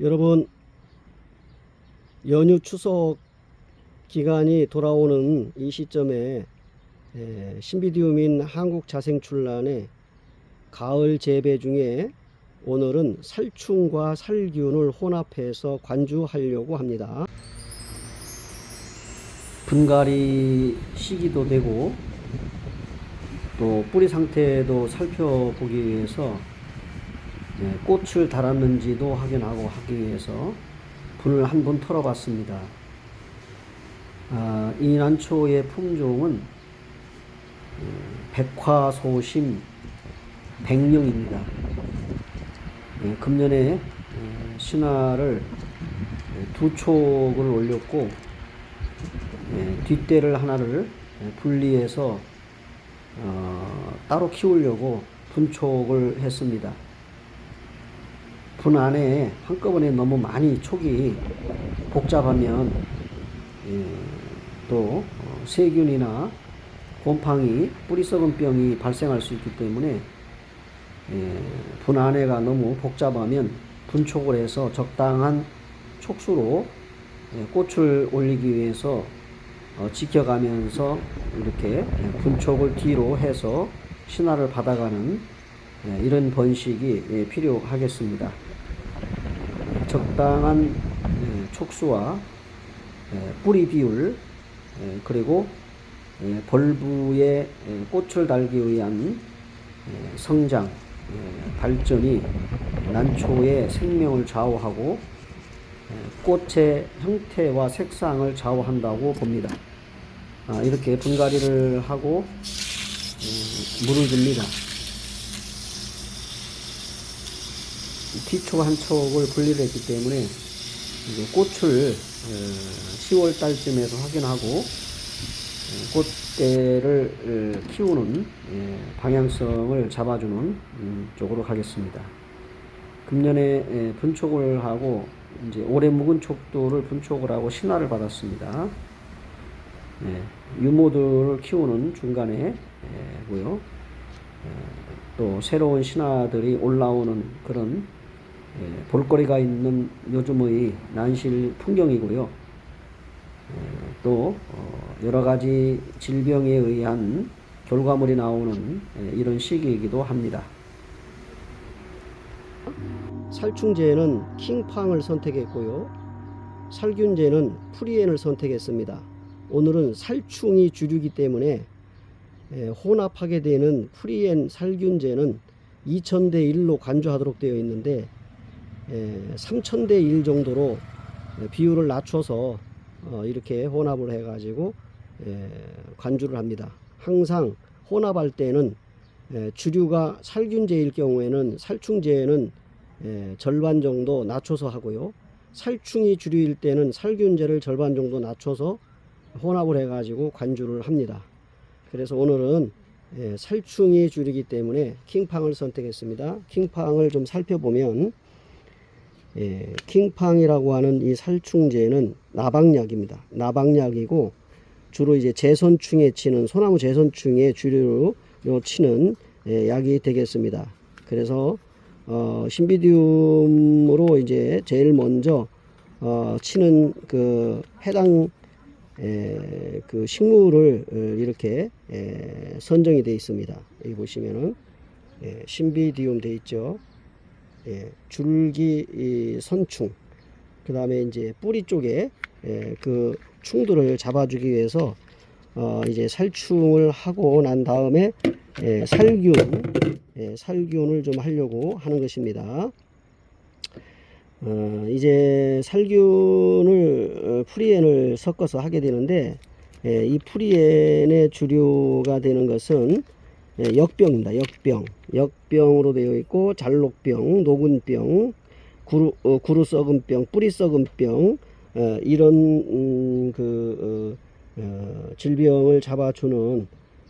여러분 연휴 추석 기간이 돌아오는 이 시점에 에, 신비디움인 한국자생출란의 가을 재배 중에 오늘은 살충과 살균을 혼합해서 관주하려고 합니다. 분갈이 시기도 되고 또 뿌리 상태도 살펴보기 위해서 네, 꽃을 달았는지도 확인하고 하기 위해서 분을 한 번 털어봤습니다. 아, 이 난초의 품종은 음, 백화소심 백령입니다. 예, 금년에 어, 신화를 예, 두 촉을 올렸고 예, 뒷대를 하나를 예, 분리해서 어, 따로 키우려고 분촉을 했습니다. 분 안에 한꺼번에 너무 많이 촉이 복잡하면 예, 또 어, 세균이나 곰팡이, 뿌리 썩은 병이 발생할 수 있기 때문에 예, 분 안에가 너무 복잡하면 분촉을 해서 적당한 촉수로 예, 꽃을 올리기 위해서 어, 지켜가면서 이렇게 예, 분촉을 뒤로 해서 신화를 받아가는 예, 이런 번식이 예, 필요하겠습니다. 적당한 예, 촉수와 예, 뿌리 비율 예, 그리고 예, 꽃을 달기 위한 예, 성장 예, 발전이 난초의 생명을 좌우하고 예, 꽃의 형태와 색상을 좌우한다고 봅니다. 아, 이렇게 분갈이를 하고 음, 물을 줍니다. 뒤촉 한 촉을 분리를 했기 때문에 이제 꽃을 10월 달쯤에서 확인하고 어, 꽃대를 어, 키우는 예, 방향성을 잡아주는 음, 쪽으로 가겠습니다. 금년에 예, 분촉을 하고 이제 올해 묵은 촉도를 분촉을 하고 신화를 받았습니다. 예, 유모들을 키우는 중간에 예, 고요. 예, 또 새로운 신화들이 올라오는 그런 예, 볼거리가 있는 요즘의 난실 풍경이고요. 예, 또 어, 여러 가지 질병에 의한 결과물이 나오는 예, 이런 시기이기도 합니다. 살충제는 킹팡을 선택했고요. 살균제는 프리엔을 선택했습니다. 오늘은 살충이 주류기 때문에 예, 혼합하게 되는 프리엔 살균제는 2000대 1로 간주하도록 되어 있는데 3000대 1 정도로 예, 비율을 낮춰서 어, 이렇게 혼합을 해 가지고 예, 관주를 합니다. 항상 혼합할 때는 예, 주류가 살균제일 경우에는 살충제는 예, 절반 정도 낮춰서 하고요. 살충이 주류일 때는 살균제를 절반 정도 낮춰서 혼합을 해 가지고 관주를 합니다. 그래서 오늘은 예, 살충이 주류이기 때문에 킹팡을 선택했습니다. 킹팡을 좀 살펴보면 예, 킹팡이라고 하는 이 살충제는 나방약입니다. 나방약이고 주로 이제 제선충에 치는 소나무 제선충에 주류로 치는 예, 약이 되겠습니다. 그래서 어, 신비디움으로 이제 제일 먼저 어, 치는 그 해당 에, 그 식물을 어, 이렇게 에, 선정이 되어 있습니다. 여기 보시면은 예, 신비디움 되어 있죠. 예, 줄기 이 선충, 그 다음에 이제 뿌리 쪽에 예, 그 충들을 잡아주기 위해서 어, 이제 살충을 하고 난 다음에 예, 살균, 예, 살균을 좀 하려고 하는 것입니다. 어, 이제 살균을 어, 프리엔을 섞어서 하게 되는데 예, 이 프리엔의 주류가 되는 것은 예, 역병입니다. 역병. 역병으로 되어 있고 잘록병, 녹은병, 구루, 어, 구루 썩은 병, 뿌리 썩은 병 어, 이런 음, 그 어, 어, 질병을 잡아주는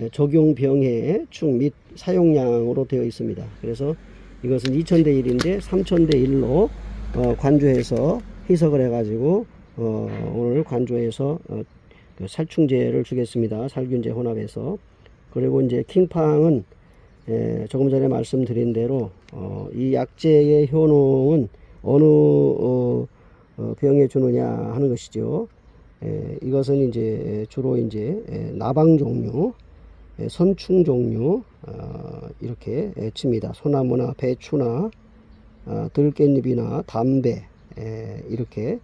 예, 적용병의 축및 사용량으로 되어 있습니다. 그래서 이것은 2000대 1인데 3000대 1로 어, 관주해서 희석을 해가지고 어, 오늘 관주해서 어, 그 살충제를 주겠습니다. 살균제 혼합해서 그리고 이제 킹팡은 예, 조금 전에 말씀드린 대로 어, 이 약제의 효능은 어느 어, 어, 병에 주느냐 하는 것이죠. 에, 이것은 이제 주로 이제 에, 나방 종류, 에, 선충 종류 어, 이렇게 에, 칩니다. 소나무나 배추나 아, 들깻잎이나 담배 에, 이렇게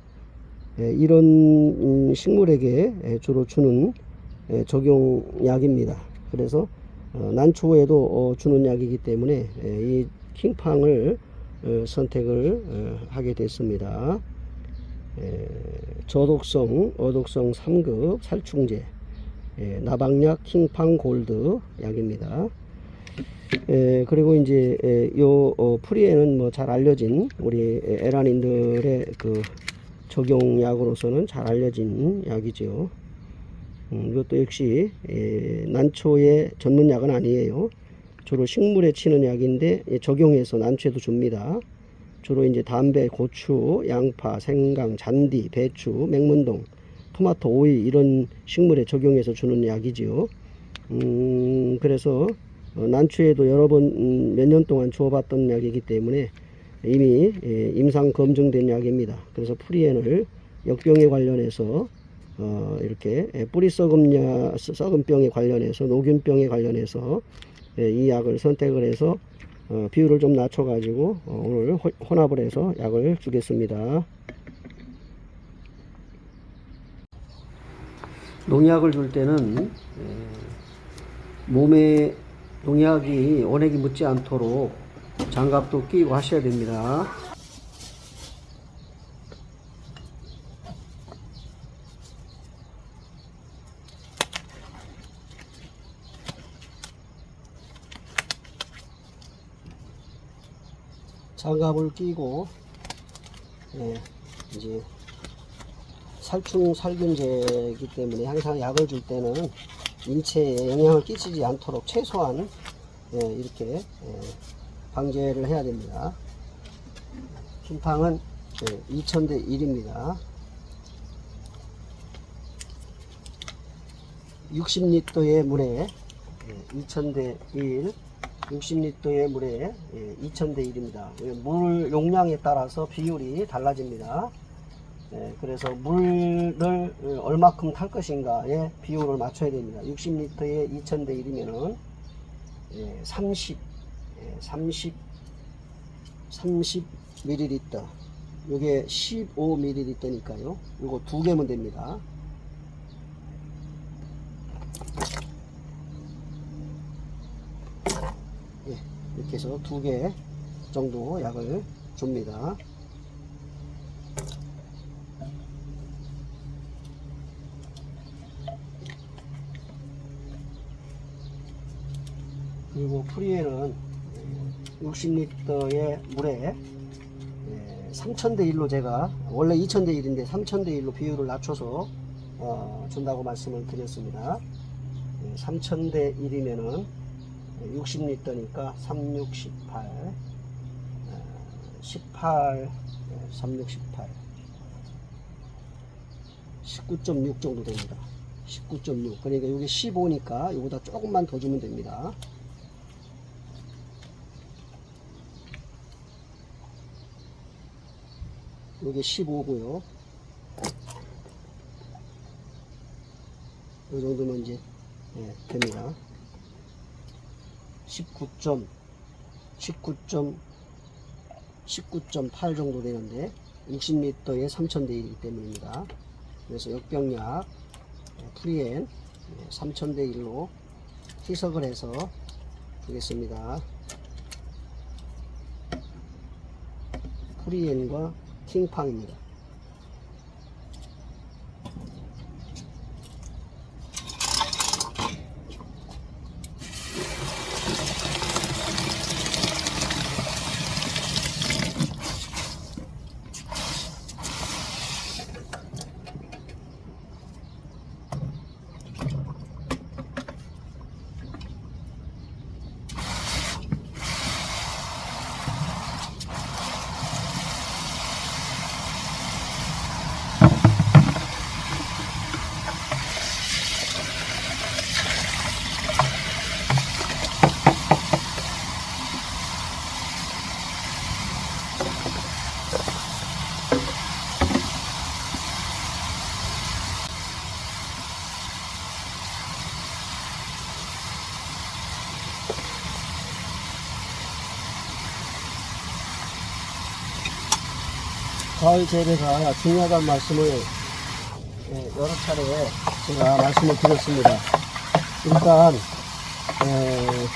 에, 이런 음, 식물에게 에, 주로 주는 에, 적용약입니다. 그래서 어, 난초에도 어, 주는 약이기 때문에 에, 이 킹팡을 어, 선택을 어, 하게 됐습니다. 에, 저독성, 어독성 3급 살충제, 에, 나방약 킹팡 골드 약입니다. 에, 그리고 이제 에, 요 어, 프리에는 뭐 잘 알려진 우리 에란인들의 그 적용약으로서는 잘 알려진 약이죠. 음, 이것도 역시 에, 난초의 전문 약은 아니에요. 주로 식물에 치는 약인데 예, 적용해서 난초에도 줍니다. 주로 이제 담배, 고추, 양파, 생강, 잔디, 배추, 맹문동, 토마토, 오이 이런 식물에 적용해서 주는 약이지요. 음, 그래서 어, 난초에도 여러 번 음, 몇년 동안 주어봤던 약이기 때문에 이미 예, 임상 검증된 약입니다. 그래서 프리엔을 역병에 관련해서 어, 이렇게 예, 뿌리 썩음야 썩은병에 관련해서 녹균병에 관련해서 예, 이 약을 선택을 해서 어, 비율을 좀 낮춰 가지고 어, 오늘 호- 혼합을 해서 약을 주겠습니다. 농약을 줄 때는 예, 몸에 농약이 원액이 묻지 않도록 장갑도 끼고 하셔야 됩니다. 장갑을 끼고 예, 이제 살충 살균제이기 때문에 항상 약을 줄 때는 인체에 영향을 끼치지 않도록 최소한 예, 이렇게 예, 방제를 해야 됩니다. 킴팡은 예, 2000대 1입니다. 60리터의 물에 예, 2000대 1, 60리터의 물에 예, 2000대 1입니다. 물 용량에 따라서 비율이 달라집니다. 예, 그래서 물을 어, 얼마큼 탈 것인가에 비율을 맞춰야 됩니다. 60리터에 2000대 1이면은 예, 30, 예, 30, 30 ml. 요게 15 ml니까요. 요거 두 개면 됩니다. 예, 이렇게 해서 두 개 정도 약을 줍니다. 그리고 프리에는 60리터의 물에 3000대 1로 제가 원래 2000대 1인데 3000대 1로 비율을 낮춰서 어, 준다고 말씀을 드렸습니다. 3000대 1이면은 60리터니까 36, 18, 18, 36, 18, 19.6 정도 됩니다. 19.6. 그러니까 이게 15니까 이거보다 조금만 더 주면 됩니다. 이게 15고요. 이 정도면 이제 예, 됩니다. 19점, 19점, 19.8 정도 되는데 60m에 3000대 1이기 때문입니다. 그래서 역병약 예, 프리엔 3000대 1로 희석을 해서 주겠습니다. 프리엔과 킹팡입니다. 가을 재배가 중요하다는 말씀을 예, 여러 차례 제가 말씀을 드렸습니다. 일단 에,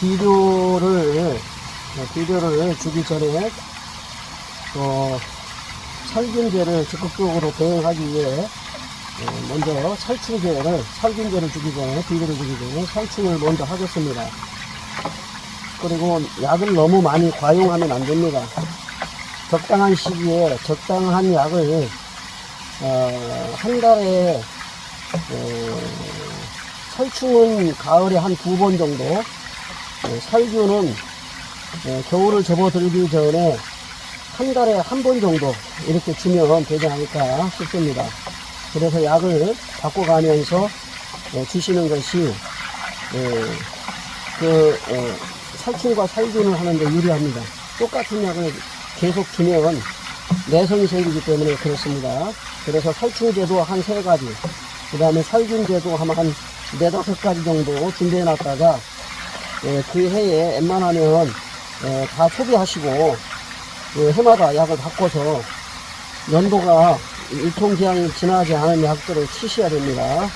비료를 어, 비료를 주기 전에 또 살균제를 적극적으로 대응하기 위해 어, 먼저 살충제를 살균제를 주기 전에 비료를 주기 전에 살충을 먼저 하겠습니다. 그리고 약을 너무 많이 과용하면 안 됩니다. 적당한 시기에 적당한 약을 어, 한 달에 어, 살충은 가을에 한 두 번 정도 어, 살균은 어, 겨울을 접어들기 전에 한 달에 한 번 정도 이렇게 주면 되지 않을까 싶습니다. 그래서 약을 바꿔가면서 어, 주시는 것이 어, 그 어, 살충과 살균을 하는데 유리합니다. 똑같은 약을 계속 주면 내성이 생기기 때문에 그렇습니다. 그래서 살충제도 한 세 가지, 그 다음에 살균제도 아마 한 네다섯 가지 정도 준비해 놨다가 예, 그 해에 웬만하면 예, 다 소비하시고 그 해마다 약을 바꿔서 연도가 유통기한이 지나지 않은 약들을 치셔야 됩니다.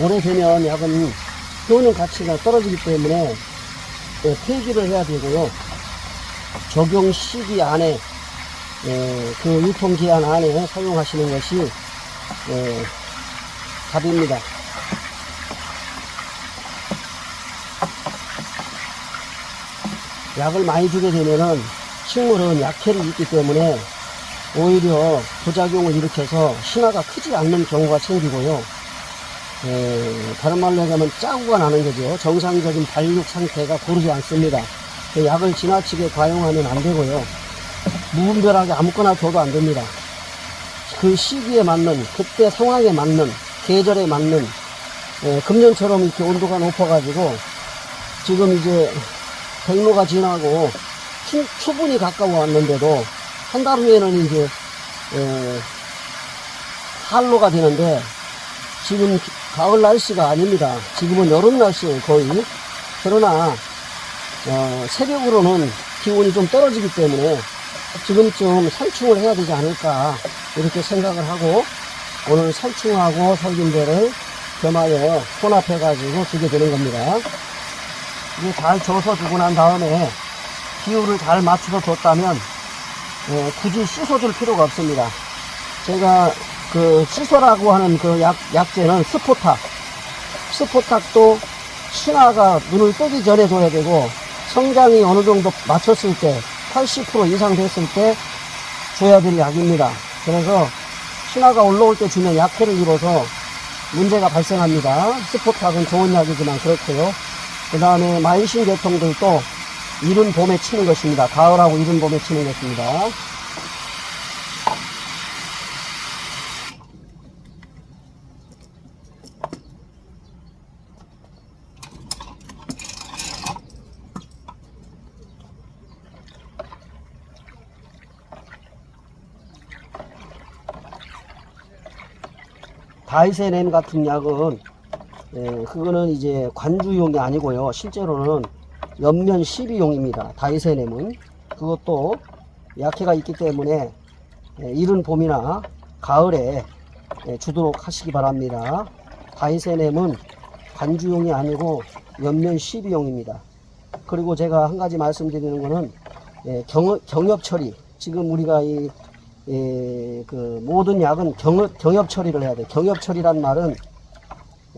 오래되면 약은 효능 가치가 떨어지기 때문에 예, 폐기를 해야 되고요. 적용 시기 안에 예, 그 유통기한 안에 사용하시는 것이 예, 답입니다. 약을 많이 주게 되면은 식물은 약해를 입기 때문에 오히려 부작용을 일으켜서 신화가 크지 않는 경우가 생기고요. 에, 다른 말로 얘기하면 짜고가 나는 거죠. 정상적인 발육 상태가 고르지 않습니다. 그 약을 지나치게 과용하면 안 되고요. 무분별하게 아무거나 줘도 안 됩니다. 그 시기에 맞는, 그때 상황에 맞는, 계절에 맞는, 에, 금년처럼 이렇게 온도가 높아가지고 지금 이제 백로가 지나고 추, 추분이 가까워 왔는데도 한 달 후에는 이제 에, 한로가 되는데 지금 가을 날씨가 아닙니다. 지금은 여름 날씨예요 거의. 그러나 어, 새벽으로는 기온이 좀 떨어지기 때문에 지금쯤 살충을 해야 되지 않을까 이렇게 생각을 하고 오늘 살충하고 살균제를 겸하여 혼합해 가지고 주게 되는 겁니다. 이게 잘 저어서 주고 난 다음에 기후를 잘 맞춰서 줬다면 예, 굳이 씻어줄 필요가 없습니다. 제가 그 씻어라고 하는 그 약, 약제는 스포탁. 스포탁도 신화가 눈을 뜨기 전에 줘야 되고 성장이 어느 정도 맞췄을 때 80% 이상 됐을 때 줘야 될 약입니다. 그래서 신화가 올라올 때 주면 약해를 입어서 문제가 발생합니다. 스포탁은 좋은 약이지만 그렇고요. 그 다음에 마이신 계통들도 이른 봄에 치는 것입니다. 가을하고 이른 봄에 치는 것입니다. 다이세렘 같은 약은 예, 그거는 이제 관주용이 아니고요. 실제로는 옆면 12용입니다. 다이세넴은 그것도 약해가 있기 때문에 예, 이른 봄이나 가을에 예, 주도록 하시기 바랍니다. 다이세넴은 관주용이 아니고 옆면 12용입니다. 그리고 제가 한 가지 말씀드리는 거는 예, 경업, 경협 처리 지금 우리가 이 예, 그 모든 약은 경협, 경협 처리를 해야 돼. 경협 처리란 말은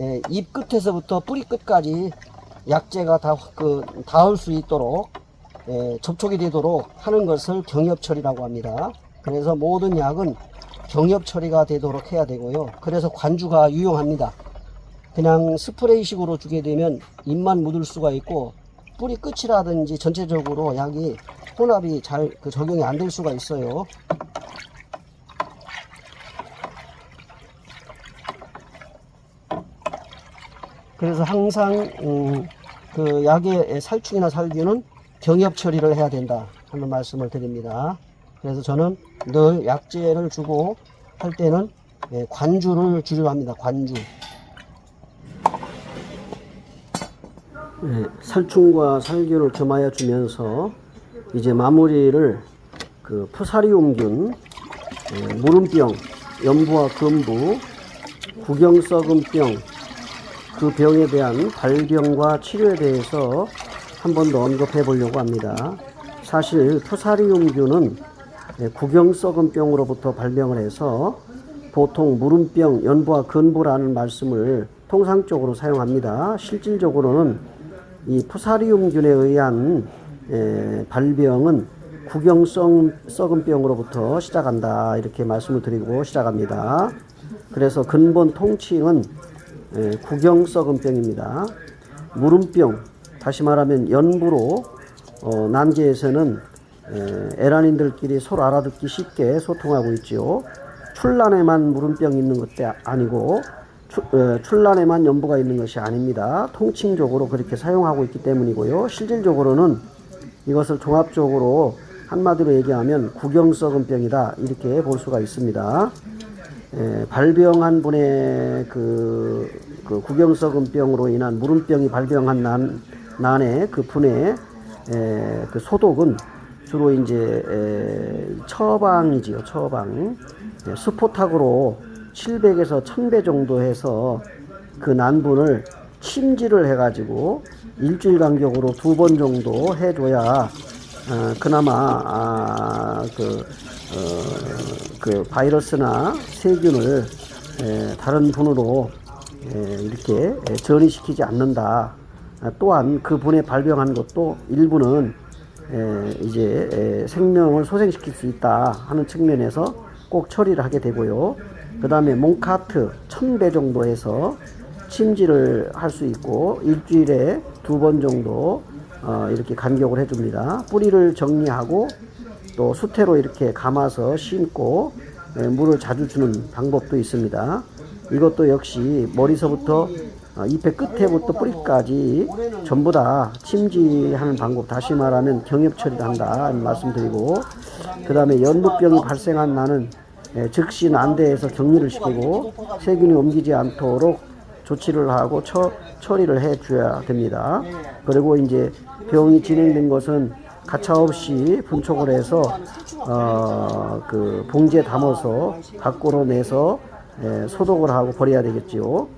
예, 잎 끝에서부터 뿌리 끝까지 약재가 다 그 닿을 수 있도록 예, 접촉이 되도록 하는 것을 경협 처리라고 합니다. 그래서 모든 약은 경협 처리가 되도록 해야 되고요. 그래서 관주가 유용합니다. 그냥 스프레이식으로 주게 되면 잎만 묻을 수가 있고 뿌리 끝이라든지 전체적으로 약이 혼합이 잘 그 적용이 안 될 수가 있어요. 그래서 항상 음, 그 약의 살충이나 살균은 경협 처리를 해야 된다 하는 말씀을 드립니다. 그래서 저는 늘 약제를 주고 할 때는 예, 관주를 주려 합니다. 관주. 예, 살충과 살균을 겸하여 주면서 이제 마무리를 그 푸사리움균, 에, 무름병, 연부와 금부, 구경썩은병, 그 병에 대한 발병과 치료에 대해서 한 번 더 언급해 보려고 합니다. 사실 푸사리움균은 예, 구경썩은병으로부터 발병을 해서 보통 무름병, 연부와 근부라는 말씀을 통상적으로 사용합니다. 실질적으로는 이 푸사리움균에 의한 에, 발병은 구경성 썩은병으로부터 시작한다 이렇게 말씀을 드리고 시작합니다. 그래서 근본 통칭은 에, 구경썩은병입니다. 무름병 다시 말하면 연부로 어, 난제에서는 에, 에란인들끼리 서로 알아듣기 쉽게 소통하고 있지요. 출란에만 무름병이 있는 것도 아니고 출란에만 연부가 있는 것이 아닙니다. 통칭적으로 그렇게 사용하고 있기 때문이고요. 실질적으로는 이것을 종합적으로 한마디로 얘기하면 구경썩은병이다 이렇게 볼 수가 있습니다. 에, 발병한 분의 그, 그 구경썩은병으로 인한 무름병이 발병한 난, 난의 그 분의 에, 그 소독은 주로 이제 에, 처방이지요 처방 예, 수포탁으로 700에서 1000배 정도 해서 그 난분을 침지를 해가지고 일주일 간격으로 두 번 정도 해줘야 어, 그나마 아, 그, 어, 그 바이러스나 세균을 에, 다른 분으로 에, 이렇게 에, 전이시키지 않는다. 아, 또한 그 분의 발병한 것도 일부는 에, 이제 에, 생명을 소생시킬 수 있다 하는 측면에서 꼭 처리를 하게 되고요. 그 다음에 몽카트 1000배 정도 해서 침지를 할수 있고 일주일에 두 번 정도 어, 이렇게 간격을 해줍니다. 뿌리를 정리하고 또 수태로 이렇게 감아서 심고 에, 물을 자주 주는 방법도 있습니다. 이것도 역시 머리서부터 어, 잎의 끝에부터 뿌리까지 전부 다 침지하는 방법 다시 말하면 경협 처리를 한다 는 말씀드리고 그 다음에 연부병이 발생한 나는 에, 즉시 난대에서 격리를 시키고 세균이 옮기지 않도록 조치를 하고 처, 처리를 해 줘야 됩니다. 그리고 이제 병이 진행된 것은 가차없이 분촉을 해서 어, 그 봉지에 담아서 밖으로 내서 에, 소독을 하고 버려야 되겠지요.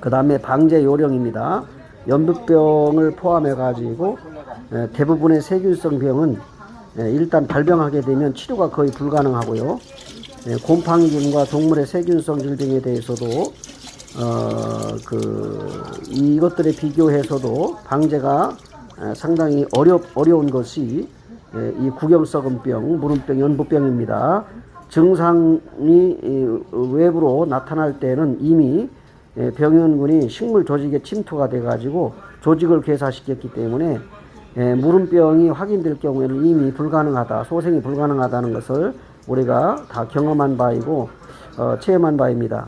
그 다음에 방제 요령입니다. 연부병을 포함해 가지고 대부분의 세균성 병은 에, 일단 발병하게 되면 치료가 거의 불가능하고요. 에, 곰팡이균과 동물의 세균성 질병에 대해서도 어, 그 이것들에 비교해서도 방제가 에, 상당히 어렵 어려운 것이 에, 이 구경썩은병, 무름병, 연부병입니다. 증상이 이, 외부로 나타날 때는 이미 예, 병원군이 식물 조직에 침투가 돼 가지고 조직을 괴사시켰기 때문에 예, 무름병이 확인될 경우에는 이미 불가능하다, 소생이 불가능하다는 것을 우리가 다 경험한 바이고 어, 체험한 바입니다.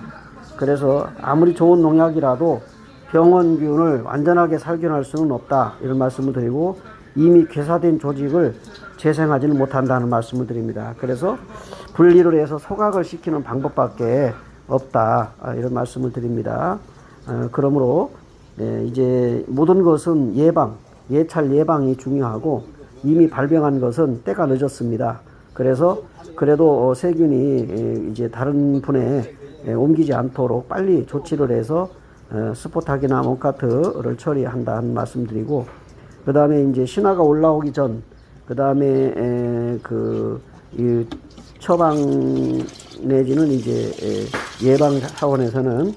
그래서 아무리 좋은 농약이라도 병원균을 완전하게 살균할 수는 없다 이런 말씀을 드리고 이미 괴사된 조직을 재생하지는 못한다는 말씀을 드립니다. 그래서 분리를 해서 소각을 시키는 방법밖에 없다 아, 이런 말씀을 드립니다. 어, 그러므로 예, 이제 모든 것은 예방, 예찰 예방이 중요하고 이미 발병한 것은 때가 늦었습니다. 그래서 그래도 어, 세균이 예, 이제 다른 분에 예, 옮기지 않도록 빨리 조치를 해서 어, 스포탁이나 몬카트를 처리한다는 말씀드리고 그 다음에 이제 신화가 올라오기 전 그 다음에 그이 처방 내지는 이제 에, 예방 차원에서는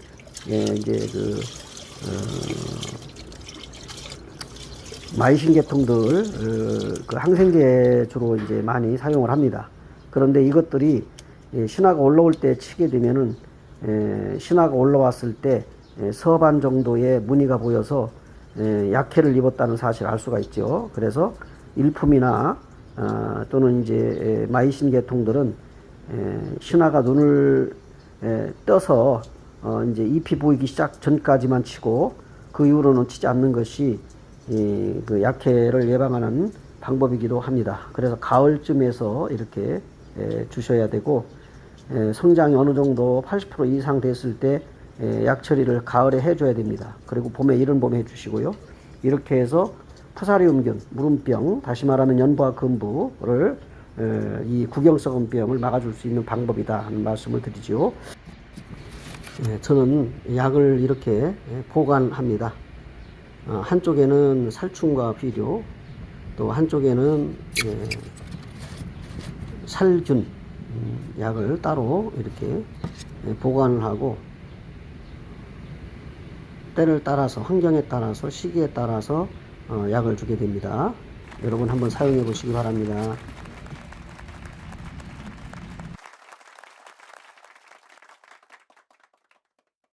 예, 이제 그 어, 마이신 계통들 어, 그 항생제 주로 이제 많이 사용을 합니다. 그런데 이것들이 예, 신화가 올라올 때 치게 되면은 예, 신화가 올라왔을 때 예, 서반 정도의 무늬가 보여서 예, 약해를 입었다는 사실을 알 수가 있죠. 그래서 일품이나 어, 또는 이제 에, 마이신 계통들은 에, 신화가 눈을 에, 떠서 어, 이제 잎이 보이기 시작 전까지만 치고 그 이후로는 치지 않는 것이 이, 그 약해를 예방하는 방법이기도 합니다. 그래서 가을쯤에서 이렇게 에, 주셔야 되고 에, 성장이 어느 정도 80% 이상 됐을 때 에, 약 처리를 가을에 해줘야 됩니다. 그리고 봄에 이른 봄에 해주시고요. 이렇게 해서 푸사리움균, 무름병, 다시 말하면 연부와 금부를 어, 이 구경성병을 막아줄 수 있는 방법이다 하는 말씀을 드리죠. 예, 저는 약을 이렇게 예, 보관합니다. 어, 한쪽에는 살충과 비료, 또 한쪽에는 예, 살균 음, 약을 따로 이렇게 예, 보관을 하고 때를 따라서 환경에 따라서 시기에 따라서 어, 약을 주게 됩니다. 여러분 한번 사용해 보시기 바랍니다.